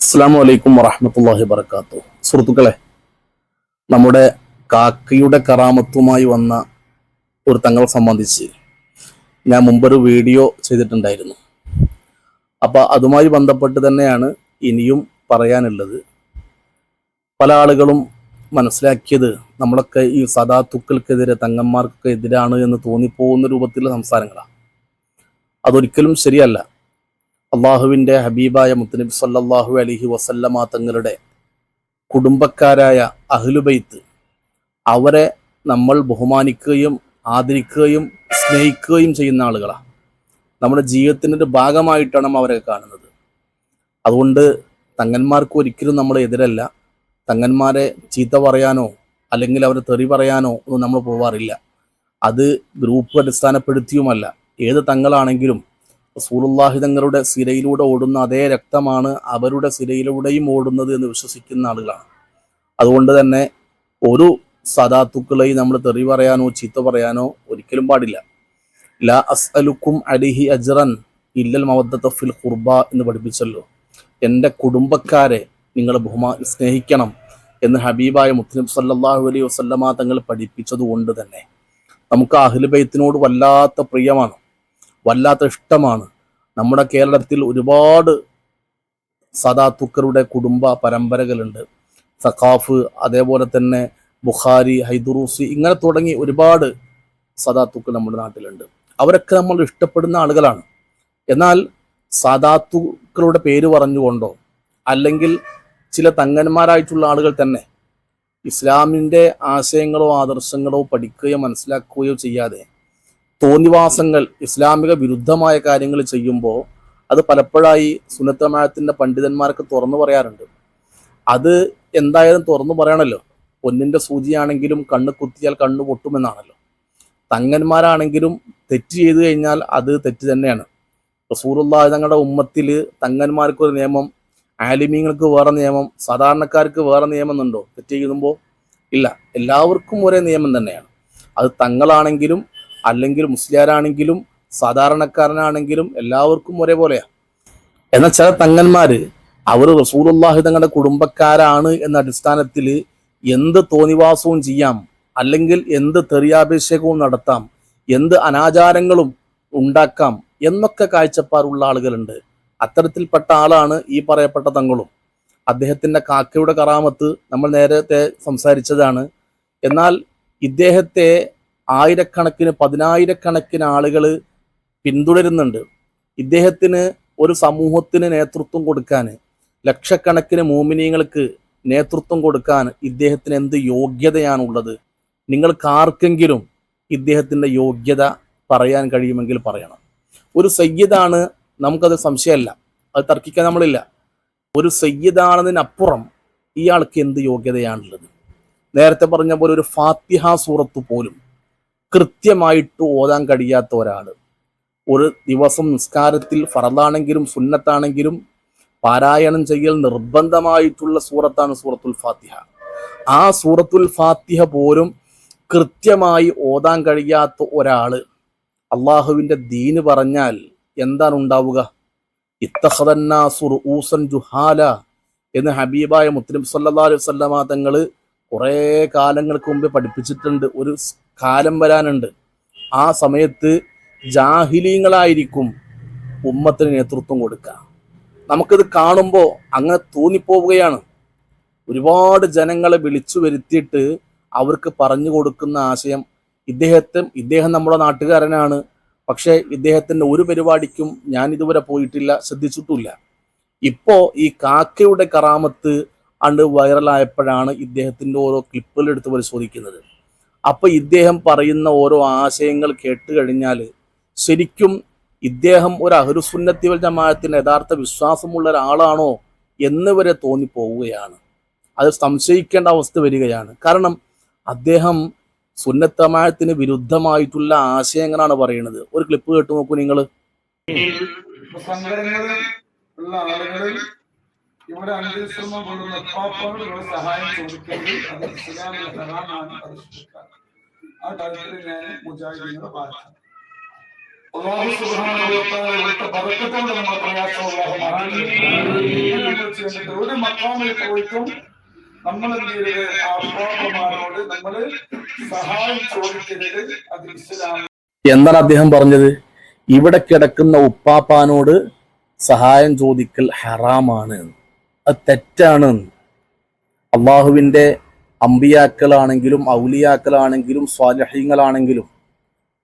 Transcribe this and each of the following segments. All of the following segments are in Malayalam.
അസ്സാം വലൈക്കും വറഹമത്തല്ലാഹി വർക്കാത്തു സുഹൃത്തുക്കളെ നമ്മുടെ കാക്കയുടെ കറാമത്തുമായി വന്ന ഒരു തങ്ങളെ സംബന്ധിച്ച് ഞാൻ മുമ്പൊരു വീഡിയോ ചെയ്തിട്ടുണ്ടായിരുന്നു. അപ്പോൾ അതുമായി ബന്ധപ്പെട്ട് തന്നെയാണ് ഇനിയും പറയാനുള്ളത്. പല ആളുകളും മനസ്സിലാക്കിയത് നമ്മളൊക്കെ ഈ സദാത്തുക്കൾക്കെതിരെ തങ്ങന്മാർക്കൊക്കെ എതിരാണ് എന്ന് തോന്നിപ്പോകുന്ന രൂപത്തിലുള്ള സംസാരങ്ങളാണ് അതൊരിക്കലും ശരിയല്ല. അള്ളാഹുവിന്റെ ഹബീബായ മുത്തനബി സല്ലാഹു അലഹി വസല്ലമ തങ്ങളുടെ കുടുംബക്കാരായ അഹ്ലുബൈത്ത് അവരെ നമ്മൾ ബഹുമാനിക്കുകയും ആദരിക്കുകയും സ്നേഹിക്കുകയും ചെയ്യുന്ന ആളുകളാണ്. നമ്മുടെ ജീവിതത്തിന്റെ ഒരു ഭാഗമായിട്ടാണ് അവരെ കാണുന്നത്. അതുകൊണ്ട് തങ്ങന്മാർക്ക് ഒരിക്കലും നമ്മൾ എതിരല്ല. തങ്ങന്മാരെ ചീത്ത പറയാനോ അല്ലെങ്കിൽ അവരെ തെറി പറയാനോ ഒന്നും നമ്മൾ പോവാറില്ല. അത് ഗ്രൂപ്പ് അടിസ്ഥാനപ്പെടുത്തിയുമല്ല. ഏത് തങ്ങളാണെങ്കിലും റസൂലുള്ളാഹി തങ്ങളുടെ സിരയിലൂടെ ഓടുന്ന അതേ രക്തമാണ് അവരുടെ സിരയിലൂടെയും ഓടുന്നത് എന്ന് വിശ്വസിക്കുന്ന ആളുകളാണ്. അതുകൊണ്ട് തന്നെ ഒരു സദാത്തുക്കളെയും നമ്മൾ തെറി പറയാനോ ചീത്ത പറയാനോ ഒരിക്കലും പാടില്ല. ലാ അസ്അലുക്കും അലിഹി അജ്റൻ ഇല്ലൽ മവദ്ദത്തഫിൽ ഖുർബ എന്ന് പഠിപ്പിച്ചല്ലോ. എന്റെ കുടുംബക്കാരെ നിങ്ങൾ ബഹുമാ സ്നേഹിക്കണം എന്ന് ഹബീബായ മുസ്ലിം സല്ലാഹു അലൈഹി വസല്ലമ തങ്ങൾ പഠിപ്പിച്ചതുകൊണ്ട് തന്നെ നമുക്ക് അഹ്ലുബൈത്തിനോട് വല്ലാത്ത പ്രിയമാണ്. വല്ലാത്ത ഇഷ്ടമാണ്. നമ്മുടെ കേരളത്തിൽ ഒരുപാട് സദാത്തുക്കറുടെ കുടുംബ പരമ്പരകളുണ്ട്. സഖാഫ് അതേപോലെ തന്നെ ബുഖാരി ഹൈദുറൂസി ഇങ്ങനെ തുടങ്ങി ഒരുപാട് സദാത്തുക്കൾ നമ്മുടെ നാട്ടിലുണ്ട്. അവരൊക്കെ നമ്മൾ ഇഷ്ടപ്പെടുന്ന ആളുകളാണ്. എന്നാൽ സദാത്തുക്കളുടെ പേര് പറഞ്ഞുകൊണ്ടോ അല്ലെങ്കിൽ ചില തങ്ങന്മാരായിട്ടുള്ള ആളുകൾ തന്നെ ഇസ്ലാമിന്റെ ആശയങ്ങളോ ആദർശങ്ങളോ പഠിക്കുകയോ മനസ്സിലാക്കുകയോ ചെയ്യാതെ തോന്നിവാസങ്ങൾ ഇസ്ലാമിക വിരുദ്ധമായ കാര്യങ്ങൾ ചെയ്യുമ്പോൾ അത് പലപ്പോഴായി സുന്നത്തമായത്തിന്റെ പണ്ഡിതന്മാർക്ക് തുറന്നു പറയാറുണ്ട്. അത് എന്തായാലും തുറന്നു പറയണമല്ലോ പൊന്നിന്റെ സൂചിയാണെങ്കിലും കണ്ണ് കുത്തിയാൽ കണ്ണ് പൊട്ടുമെന്നാണല്ലോ. തങ്ങന്മാരാണെങ്കിലും തെറ്റ് ചെയ്തു കഴിഞ്ഞാൽ അത് തെറ്റ് തന്നെയാണ്. റസൂറുള്ള തങ്ങളുടെ ഉമ്മത്തിൽ തങ്ങന്മാർക്കൊരു നിയമം ആലിമീങ്ങൾക്ക് വേറെ നിയമം സാധാരണക്കാർക്ക് വേറെ നിയമം എന്നുണ്ടോ? തെറ്റ് ചെയ്യുമ്പോൾ ഇല്ല. എല്ലാവർക്കും ഒരേ നിയമം തന്നെയാണ്. അത് തങ്ങളാണെങ്കിലും അല്ലെങ്കിൽ മുസ്ലിയാരാണെങ്കിലും സാധാരണക്കാരനാണെങ്കിലും എല്ലാവർക്കും ഒരേപോലെയാണ് എന്നാൽ ചില തങ്ങന്മാര് അവർ റസൂലുള്ളാഹി തങ്ങളുടെ കുടുംബക്കാരാണ് എന്ന അടിസ്ഥാനത്തിൽ എന്ത് തോന്നിവാസവും ചെയ്യാം അല്ലെങ്കിൽ എന്ത് തെറിയാഭിഷേകവും നടത്താം എന്ത് അനാചാരങ്ങളും ഉണ്ടാക്കാം എന്നൊക്കെ കാഴ്ചപ്പാടുള്ള ആളുകളുണ്ട്. അത്തരത്തിൽപ്പെട്ട ആളാണ് ഈ പറയപ്പെട്ട തങ്ങളും. അദ്ദേഹത്തിന്റെ കാക്കയുടെ കറാമത്ത് നമ്മൾ നേരത്തെ സംസാരിച്ചതാണ്. എന്നാൽ ഇദ്ദേഹത്തെ ആയിരക്കണക്കിന് പതിനായിരക്കണക്കിന് ആളുകൾ പിന്തുടരുന്നുണ്ട്. ഇദ്ദേഹത്തിന് ഒരു സമൂഹത്തിന് നേതൃത്വം കൊടുക്കാൻ ലക്ഷക്കണക്കിന് മോമിനിയങ്ങൾക്ക് നേതൃത്വം കൊടുക്കാൻ ഇദ്ദേഹത്തിന് എന്ത് യോഗ്യതയാണുള്ളത്? നിങ്ങൾക്ക് ആർക്കെങ്കിലും ഇദ്ദേഹത്തിന്റെ യോഗ്യത പറയാൻ കഴിയുമെങ്കിൽ പറയണം. ഒരു സയ്യിദാണ് നമുക്കത് സംശയമല്ല. അത് തർക്കിക്കാൻ നമ്മളില്ല. ഒരു സയ്യിദാണെന്നതിനപ്പുറം ഇയാൾക്ക് എന്ത് യോഗ്യതയാണുള്ളത്? നേരത്തെ പറഞ്ഞ പോലെ ഒരു ഫാത്തിഹ സൂറത്ത് പോലും കൃത്യമായിട്ട് ഓതാൻ കഴിയാത്ത ഒരാൾ. ഒരു ദിവസം നിസ്കാരത്തിൽ ഫറദാണെങ്കിലും സുന്നത്താണെങ്കിലും പാരായണം ചെയ്യൽ നിർബന്ധമായിട്ടുള്ള സൂറത്താണ് സൂറത്തുൽ ഫാത്തിഹ. ആ സൂറത്തുൽ ഫാത്തിഹ പോലും കൃത്യമായി ഓതാൻ കഴിയാത്ത ഒരാൾ അള്ളാഹുവിന്റെ ദീന് പറഞ്ഞാൽ എന്താണ് ഉണ്ടാവുക? ഇത്തഹദന്നാസുർ ഊസൻ ജുഹാല എന്ന് ഹബീബായ മുത്തലിം സല്ലാ അലൈഹി വസല്ലമ തങ്ങൾ കുറേ കാലങ്ങൾക്ക് മുമ്പ് പഠിപ്പിച്ചിട്ടുണ്ട്. ഒരു കാലം വരാനുണ്ട്. ആ സമയത്ത് ജാഹിലീങ്ങളായിരിക്കും ഉമ്മത്തിന് നേതൃത്വം കൊടുക്കുക. നമുക്കിത് കാണുമ്പോൾ അങ്ങനെ തോന്നിപ്പോവുകയാണ്. ഒരുപാട് ജനങ്ങളെ വിളിച്ചു വരുത്തിയിട്ട് അവർക്ക് പറഞ്ഞു കൊടുക്കുന്ന ആശയം ഇദ്ദേഹത്തെ ഇദ്ദേഹം നമ്മുടെ നാട്ടുകാരനാണ്. പക്ഷേ ഇദ്ദേഹത്തിന്റെ ഒരു പരിപാടിക്കും ഞാൻ ഇതുവരെ പോയിട്ടില്ല ശ്രദ്ധിച്ചിട്ടില്ല ഇപ്പോൾ ഈ കാക്കയുടെ കറാമത്ത് അണ്ട് വൈറലായപ്പോഴാണ് ഇദ്ദേഹത്തിന്റെ ഓരോ ക്ലിപ്പുകൾ എടുത്ത് പരിശോധിക്കുന്നത്. അപ്പോൾ ഇദ്ദേഹം പറയുന്ന ഓരോ ആശയങ്ങൾ കേട്ട് കഴിഞ്ഞാൽ ശരിക്കും ഇദ്ദേഹം ഒരു അഹുരുസുന്നത്തി വൽ ജമാഅത്തിന് യഥാർത്ഥ വിശ്വാസമുള്ള ഒരാളാണോ എന്ന് വരെ തോന്നിപ്പോവുകയാണ്. അത് സംശയിക്കേണ്ട അവസ്ഥ വരികയാണ്. കാരണം അദ്ദേഹം സുന്നത്തമായത്തിന് വിരുദ്ധമായിട്ടുള്ള ആശയങ്ങളാണ് പറയുന്നത്. ഒരു ക്ലിപ്പ് കേട്ട് നോക്കൂ നിങ്ങൾ. ഇവിടെ അനുദിവസം പോലുള്ള പാപ്പകൾ ഇവിടെ സഹായം ചോദിക്കുന്നത് അത് ഇസ്ലാമിലെ ഹറാമാണ്. ആ കാര്യത്തിൽ ഞാൻ മുജാഹിദീങ്ങളുടെ ഭാഗത്താണ് അള്ളാഹു സുബ്ഹാനഹു വ തആല ഇവിടുത്തെ ബറക്കത്തോടെ നമ്മുടെ പ്രയാസം അള്ളാഹു മാറ്റി. നമ്മൾ ഒരു മക്കാമിൽ പോയിട്ടും നമ്മൾ എന്ത് ചെയ്യരുത്? സഹായം ചോദിക്കരുത്. അത് ഇസ്ലാം എന്താണ് അദ്ദേഹം പറഞ്ഞത്? ഇവിടെ കിടക്കുന്ന ഉപ്പാപ്പാനോട് സഹായം ചോദിക്കൽ ഹറാമാണ് അത് തെറ്റാണ്. അള്ളാഹുവിന്റെ അമ്പിയാക്കളാണെങ്കിലും ഔലിയാക്കളാണെങ്കിലും സ്വാലഹ്യങ്ങളാണെങ്കിലും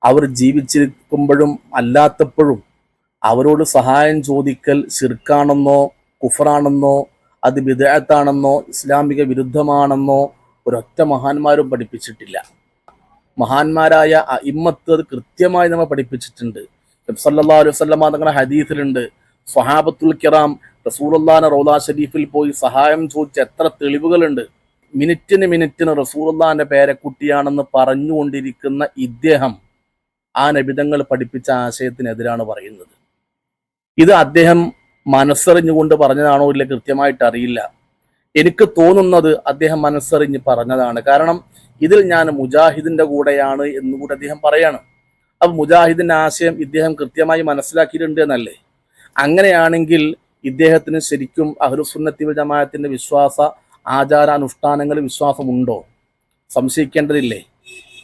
അവർ ജീവിച്ചിരിക്കുമ്പോഴും അല്ലാത്തപ്പോഴും അവരോട് സഹായം ചോദിക്കൽ ശിർക്കാണെന്നോ കുഫറാണെന്നോ അത് വിദേഹത്താണെന്നോ ഇസ്ലാമിക വിരുദ്ധമാണെന്നോ ഒരൊറ്റ മഹാന്മാരും പഠിപ്പിച്ചിട്ടില്ല. മഹാന്മാരായ ഇമ്മത്ത് അത് കൃത്യമായി നമ്മൾ പഠിപ്പിച്ചിട്ടുണ്ട്. സല്ലല്ലാഹു അലൈഹി വസല്ലമ തങ്ങളുടെ ഹദീസിലുണ്ട്. സ്വഹാബത്തുൽ കിറാം റസൂലുള്ളാഹിന്റെ റൗദ ഷരീഫിൽ പോയി സഹായം ചോദിച്ച എത്ര തെളിവുകളുണ്ട്? മിനിറ്റിന് മിനിറ്റിന് റസൂറുല്ലാന്റെ പേരക്കുട്ടിയാണെന്ന് പറഞ്ഞുകൊണ്ടിരിക്കുന്ന ഇദ്ദേഹം ആ നബിതങ്ങൾ പഠിപ്പിച്ച ആശയത്തിനെതിരാണ് പറയുന്നത്. ഇത് അദ്ദേഹം മനസ്സറിഞ്ഞുകൊണ്ട് പറഞ്ഞതാണോ ഇല്ല കൃത്യമായിട്ട് അറിയില്ല. എനിക്ക് തോന്നുന്നത് അദ്ദേഹം മനസ്സറിഞ്ഞ് പറഞ്ഞതാണ്. കാരണം ഇതിൽ ഞാൻ മുജാഹിദിന്റെ കൂടെയാണ് എന്നുകൂടി അദ്ദേഹം പറയാണ്. അപ്പൊ മുജാഹിദിന്റെ ആശയം ഇദ്ദേഹം കൃത്യമായി മനസ്സിലാക്കിയിട്ടുണ്ട് എന്നല്ലേ? അങ്ങനെയാണെങ്കിൽ ഇദ്ദേഹത്തിന് ശരിക്കും അഹ്ലുസുന്നത്തി വൽ ജമാഅത്തിന്റെ വിശ്വാസ ആചാരാനുഷ്ഠാനങ്ങളിൽ വിശ്വാസമുണ്ടോ? സംശയിക്കേണ്ടതില്ലേ?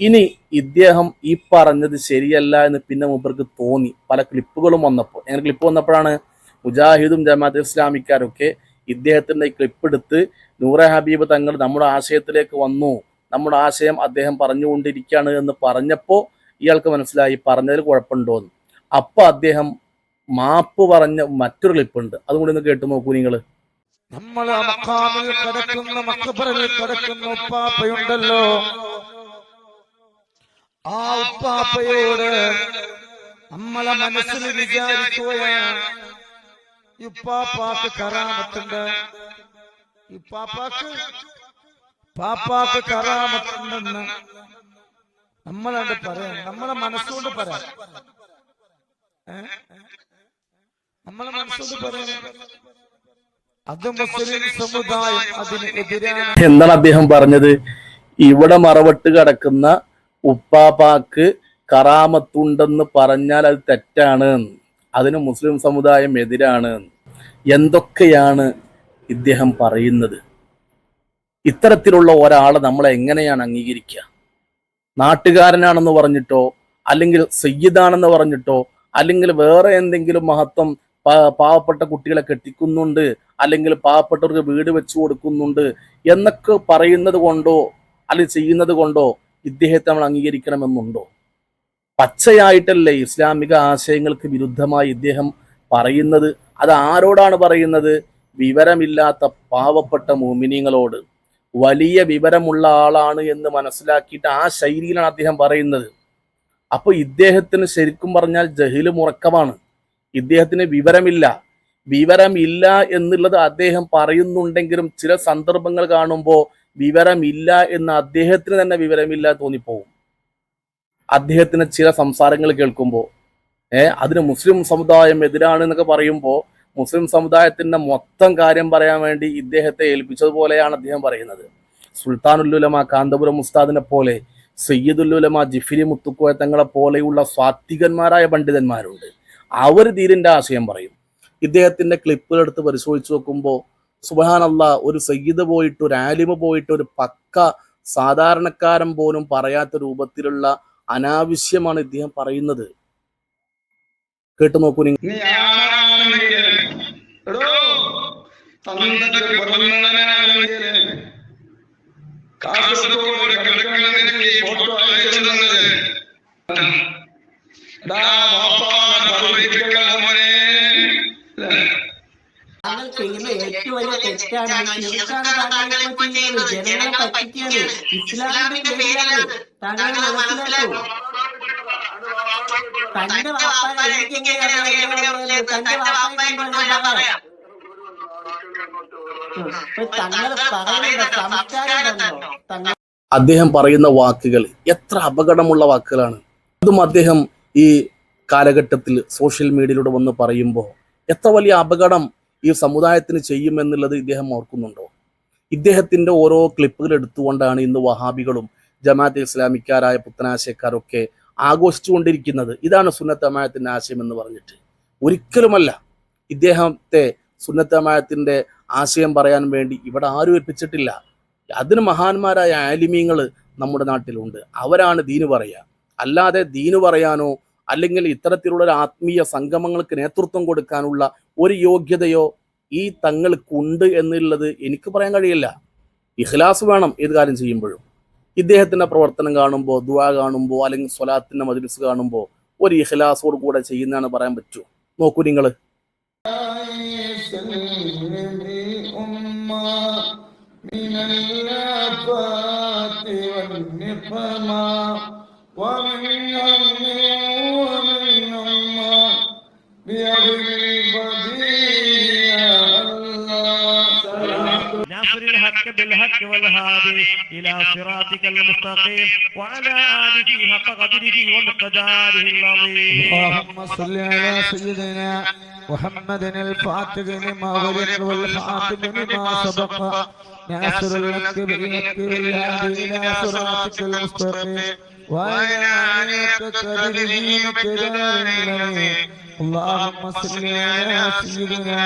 ഇനി ഇദ്ദേഹം ഈ പറഞ്ഞത് ശരിയല്ല എന്ന് പിന്നെ മുമ്പർക്ക് തോന്നി. പല ക്ലിപ്പുകളും വന്നപ്പോൾ. എങ്ങനെ ക്ലിപ്പ് വന്നപ്പോഴാണ് മുജാഹിദും ജമാഅത്ത് ഇസ്ലാമിക്കാരൊക്കെ ഇദ്ദേഹത്തിന്റെ ക്ലിപ്പ് എടുത്ത് നൂറെ ഹബീബ് തങ്ങൾ നമ്മുടെ ആശയത്തിലേക്ക് വന്നു. നമ്മുടെ ആശയം അദ്ദേഹം പറഞ്ഞുകൊണ്ടിരിക്കുകയാണ് എന്ന് പറഞ്ഞപ്പോൾ ഇയാൾക്ക് മനസ്സിലായി. പറഞ്ഞതിൽ കുഴപ്പമുണ്ടോ എന്ന് അപ്പൊ അദ്ദേഹം മാപ്പ് പറഞ്ഞ മറ്റൊരു ക്ലിപ്പ് ഉണ്ട് അതും കൂടി ഒന്ന് കേട്ട് നോക്കൂ നിങ്ങൾ നമ്മൾ ആ കിടക്കുന്ന മക്കബറിൽ കിടക്കുന്ന ഉപ്പാപ്പയുണ്ടല്ലോ. ആ ഉപ്പാപ്പയോട് നമ്മളെ മനസ്സിൽ വിചാരിക്കുകയാണ് ഉപ്പാപ്പാക്ക് കറാമത്തുണ്ട് ഉപ്പാപ്പാക്ക് പാപ്പാക്ക് കറാമത്തുണ്ടെന്ന് നമ്മളാണ്ട് പറയാം. നമ്മളെ മനസ്സുകൊണ്ട് പറയാം? നമ്മളെ മനസ്സോട് പറയാം അത് മുസ്ലിം സമുദായം അതിന് എതിരാണ്. എന്താണ് അദ്ദേഹം പറഞ്ഞത്. ഇവിടെ മറവട്ട് കിടക്കുന്ന ഉപ്പാപ്പാക്ക് കറാമത്തുണ്ടെന്ന് പറഞ്ഞാൽ അത് തെറ്റാണ്. അതിന് മുസ്ലിം സമുദായം എതിരാണ്. എന്തൊക്കെയാണ് ഇദ്ദേഹം പറയുന്നത്? ഇത്തരത്തിലുള്ള ഒരാളെ നമ്മൾ എങ്ങനെയാണ് അംഗീകരിക്കുക? നാട്ടുകാരനാണെന്ന് പറഞ്ഞിട്ടോ അല്ലെങ്കിൽ സയ്യിദാണെന്ന് പറഞ്ഞിട്ടോ അല്ലെങ്കിൽ വേറെ എന്തെങ്കിലും മഹത്വം പാവപ്പെട്ട കുട്ടികളെ കെട്ടിക്കുന്നുണ്ട് അല്ലെങ്കിൽ പാവപ്പെട്ടവർക്ക് വീട് വെച്ചു കൊടുക്കുന്നുണ്ട് എന്നൊക്കെ പറയുന്നത് കൊണ്ടോ അല്ലെങ്കിൽ ചെയ്യുന്നത് കൊണ്ടോ ഇദ്ദേഹത്തെ നമ്മൾ അംഗീകരിക്കണമെന്നുണ്ടോ? പച്ചയായിട്ടല്ലേ ഇസ്ലാമിക ആശയങ്ങൾക്ക് വിരുദ്ധമായി ഇദ്ദേഹം പറയുന്നത്? അത് ആരോടാണ് പറയുന്നത്? വിവരമില്ലാത്ത പാവപ്പെട്ട മോമിനിയങ്ങളോട് വലിയ വിവരമുള്ള ആളാണ് എന്ന് മനസ്സിലാക്കിയിട്ട് ആ ശൈലിയിലാണ് അദ്ദേഹം പറയുന്നത്. അപ്പോൾ ഇദ്ദേഹത്തിന് ശരിക്കും പറഞ്ഞാൽ ജഹിൽ മുറക്കമാണ്. ഇദ്ദേഹത്തിന് വിവരമില്ല. വിവരമില്ല എന്നുള്ളത് അദ്ദേഹം പറയുന്നുണ്ടെങ്കിലും ചില സന്ദർഭങ്ങൾ കാണുമ്പോൾ വിവരമില്ല എന്ന് അദ്ദേഹത്തിന് തന്നെ വിവരമില്ല തോന്നിപ്പോവും. അദ്ദേഹത്തിന് ചില സംസാരങ്ങൾ കേൾക്കുമ്പോൾ ഏർ അതിന് മുസ്ലിം സമുദായം എതിരാണ് എന്നൊക്കെ പറയുമ്പോൾ മുസ്ലിം സമുദായത്തിന്റെ മൊത്തം കാര്യം പറയാൻ വേണ്ടി ഇദ്ദേഹത്തെ ഏൽപ്പിച്ചതുപോലെയാണ് അദ്ദേഹം പറയുന്നത്. സുൽത്താനുല്ലുലമ കാന്തപുരം ഉസ്താദിനെ പോലെ സയ്യിദുല്ലുലമ ജിഫിരി മുത്തുക്കോയ തങ്ങളെ പോലെയുള്ള സ്വാത്വികന്മാരായ പണ്ഡിതന്മാരുണ്ട്. അവർ തീരിന്റെ ആശയം പറയും. ഇദ്ദേഹത്തിന്റെ ക്ലിപ്പുകൾ എടുത്ത് പരിശോധിച്ച് നോക്കുമ്പോൾ സുബഹാനല്ല ഒരു സയ്യിദ് പോയിട്ട് ഒരു ആലിമ പോയിട്ട് ഒരു പക്ക സാധാരണക്കാരൻ പോലും പറയാത്ത രൂപത്തിലുള്ള അനാവശ്യമാണ് ഇദ്ദേഹം പറയുന്നത്. കേട്ടു നോക്കൂ നിങ്ങൾ കാസർഗോഡ് താങ്കൾ ചെയ്യുന്ന ഏറ്റവും വലിയ തെറ്റാണ്. ശിർക്കാണ് താങ്കൾ ഇപ്പോൾ ചെയ്യുന്നത്. ജനങ്ങളെ പറ്റിക്കുകയാണ്. ഇസ്ലാമിന്റെ പേരിലാണ്. താങ്കൾ മനസ്സിലാക്കൂ. തന്റെ പറയാം? അദ്ദേഹം പറയുന്ന വാക്കുകൾ എത്ര അപകടമുള്ള വാക്കുകളാണ്. അതും അദ്ദേഹം ഈ കാലഘട്ടത്തിൽ സോഷ്യൽ മീഡിയയിലൂടെ വന്ന് പറയുമ്പോൾ എത്ര വലിയ അപകടം ഈ സമുദായത്തിന് ചെയ്യുമെന്നുള്ളത് ഇദ്ദേഹം ഓർക്കുന്നുണ്ടോ? ഇദ്ദേഹത്തിന്റെ ഓരോ ക്ലിപ്പുകൾ എടുത്തുകൊണ്ടാണ് ഇന്ന് വഹാബികളും ജമാഅത്ത് ഇസ്ലാമിക്കാരായ പുത്തനാശയക്കാരൊക്കെ ആഘോഷിച്ചുകൊണ്ടിരിക്കുന്നത്. ഇതാണ് സുന്നത്തമായത്തിന്റെ ആശയം എന്ന് പറഞ്ഞിട്ട്. ഒരിക്കലുമല്ല ഇദ്ദേഹത്തെ സുന്നത്തമായത്തിന്റെ ആശയം പറയാൻ വേണ്ടി ഇവിടെ ആരും ഏൽപ്പിച്ചിട്ടില്ല. അതിന് മഹാന്മാരായ ആലിമീങ്ങൾ നമ്മുടെ നാട്ടിലുണ്ട്. അവരാണ് ദീന് പറയുക. അല്ലാതെ ദീന് പറയാനോ അല്ലെങ്കിൽ ഇത്തരത്തിലുള്ള ഒരു ആത്മീയ സംഗമങ്ങൾക്ക് നേതൃത്വം കൊടുക്കാനുള്ള ഒരു യോഗ്യതയോ ഈ തങ്ങൾക്കുണ്ട് എന്നുള്ളത് എനിക്ക് പറയാൻ കഴിയില്ല ഇഖ്ലാസ് വേണം ഏത് കാര്യം ചെയ്യുമ്പോഴും ഇദ്ദേഹത്തിന്റെ പ്രവർത്തനം കാണുമ്പോൾ ദുആ കാണുമ്പോൾ അല്ലെങ്കിൽ സ്വലാത്തിന്റെ മജ്ലിസ് കാണുമ്പോൾ ഒരു ഇഖ്ലാസോട് കൂടെ ചെയ്യുന്നതാണ് പറയാൻ പറ്റുമോ നോക്കൂ നിങ്ങൾ من الآفات والنقما ومن هم ومن عما بأغل البديع ناصر الحق بالحق والهادي إلى صراطك المستقيم وعلى آله حق قدره ومقداره العظيم. اللهم صل على سيدنا محمد الفاتح لما غلق والخاتم لما سبق. ناصر الحق بالحق والهادي إلى صراطك المستقيم. وعلى آلك قدره ومقداره العظيم اللهم صل على سيدنا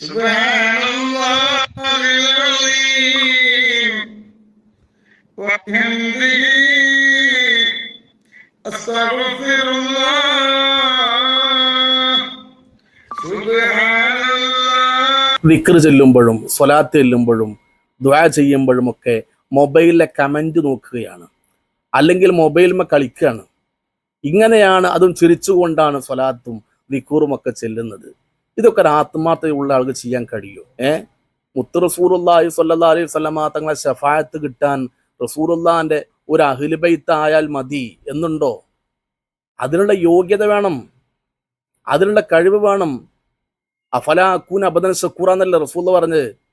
سبحان الله العظيم وبحمده أستغفر الله سبحان الله വിക്ർ ചെല്ലുമ്പോഴും സ്വലാത്ത് ചെല്ലുമ്പോഴും ദ്വാ ചെയ്യുമ്പോഴുമൊക്കെ മൊബൈലിലെ കമന്റ് നോക്കുകയാണ്. അല്ലെങ്കിൽ മൊബൈലിമ കളിക്കുകയാണ്. ഇങ്ങനെയാണ് അതും ചിരിച്ചുകൊണ്ടാണ് സ്വലാത്തും നിക്കൂറും ഒക്കെ ചെല്ലുന്നത്. ഇതൊക്കെ ഒരു ആത്മാർത്ഥതയുള്ള ആൾക്ക് ചെയ്യാൻ കഴിയും? ഏ? മുത്ത് റസൂറുല്ലാഹി സ്വല്ലല്ലാഹി അലൈഹി വസല്ലമ തങ്ങളെ ഷഫായത്ത് കിട്ടാൻ റസൂറുല്ലാന്റെ ഒരു അഹിലുബൈത്ത് ആയാൽ മതി എന്നുണ്ടോ? അതിനുള്ള യോഗ്യത വേണം. അതിനുള്ള കഴിവ് വേണം. അഫല അക്കൂൻ അബദൻ ഷക്കൂറ എന്നല്ലേ റസൂൽ പറഞ്ഞത്?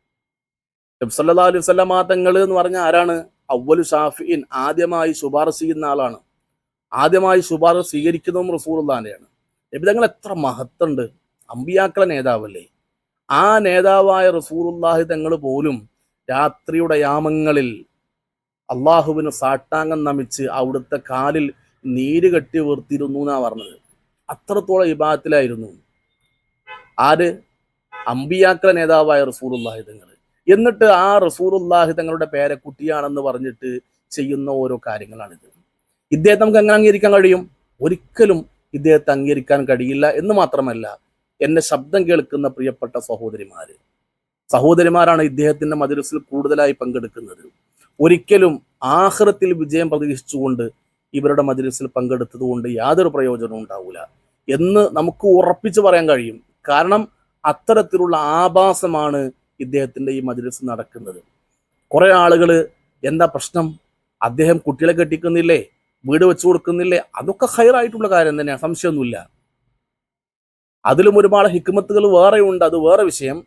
നബ്സല്ലാ അലൈഹി വസല്ലമ തങ്ങൾ എന്ന് പറഞ്ഞ ആരാണ്? അവലു ഷാഫിൻ ആദ്യമായി ശുപാർശ ചെയ്യുന്ന ആളാണ്. ആദ്യമായി ശുപാർശ സ്വീകരിക്കുന്നതും റസൂറുല്ലാനെയാണ് നബി തങ്ങൾ എത്ര മഹത്തുണ്ട്. അമ്പിയാക്കളെ നേതാവല്ലേ. ആ നേതാവായ റസൂലുള്ളാഹി തങ്ങൾ പോലും രാത്രിയുടെ യാമങ്ങളിൽ അള്ളാഹുവിന് സാഷ്ടാംഗം നമിച്ച് അവിടുത്തെ കാലിൽ നീര് കെട്ടി വീർത്തിരുന്നു എന്നാ പറഞ്ഞത്. അത്രത്തോളം വിഭാഗത്തിലായിരുന്നു ആര്? അമ്പിയാക്കളെ നേതാവായ റസൂലുള്ളാഹി തങ്ങൾ. എന്നിട്ട് ആ റസൂലുള്ളാഹി തങ്ങളുടെ പേരക്കുട്ടിയാണെന്ന് പറഞ്ഞിട്ട് ചെയ്യുന്ന ഓരോ കാര്യങ്ങളാണിത്. ഇദ്ദേഹത്തെ നമുക്ക് എങ്ങനെ അംഗീകരിക്കാൻ കഴിയും? ഒരിക്കലും ഇദ്ദേഹത്തെ അംഗീകരിക്കാൻ കഴിയില്ല എന്ന് മാത്രമല്ല എന്നെ ശബ്ദം കേൾക്കുന്ന പ്രിയപ്പെട്ട സഹോദരിമാര്. സഹോദരിമാരാണ് ഇദ്ദേഹത്തിന്റെ മദ്രസിൽ കൂടുതലായി പങ്കെടുക്കുന്നത്. ഒരിക്കലും ആഹ്റത്തിൽ വിജയം പ്രതീക്ഷിച്ചുകൊണ്ട് ഇവരുടെ മജ്ലിസിൽ പങ്കെടുത്തത് കൊണ്ട് യാതൊരു പ്രയോജനവും ഉണ്ടാവില്ല എന്ന് നമുക്ക് ഉറപ്പിച്ചു പറയാൻ കഴിയും. കാരണം അത്തരത്തിലുള്ള ആഭാസമാണ് ഇദ്ദേഹത്തിന്റെ ഈ മജ്ലിസ് നടക്കുന്നത്. കുറേ ആളുകൾ എന്താ പ്രശ്നം? അദ്ദേഹം കുട്ടികളെ കെട്ടിക്കുന്നില്ലേ? വീട് വെച്ചു കൊടുക്കുന്നില്ലേ? അതൊക്കെ ഹയറായിട്ടുള്ള കാര്യം തന്നെയാണ്. സംശയമൊന്നുമില്ല. അതിലും ഒരുപാട് ഹിക്മത്തുകൾ ഉണ്ട് അത് വേറെ വിഷയം.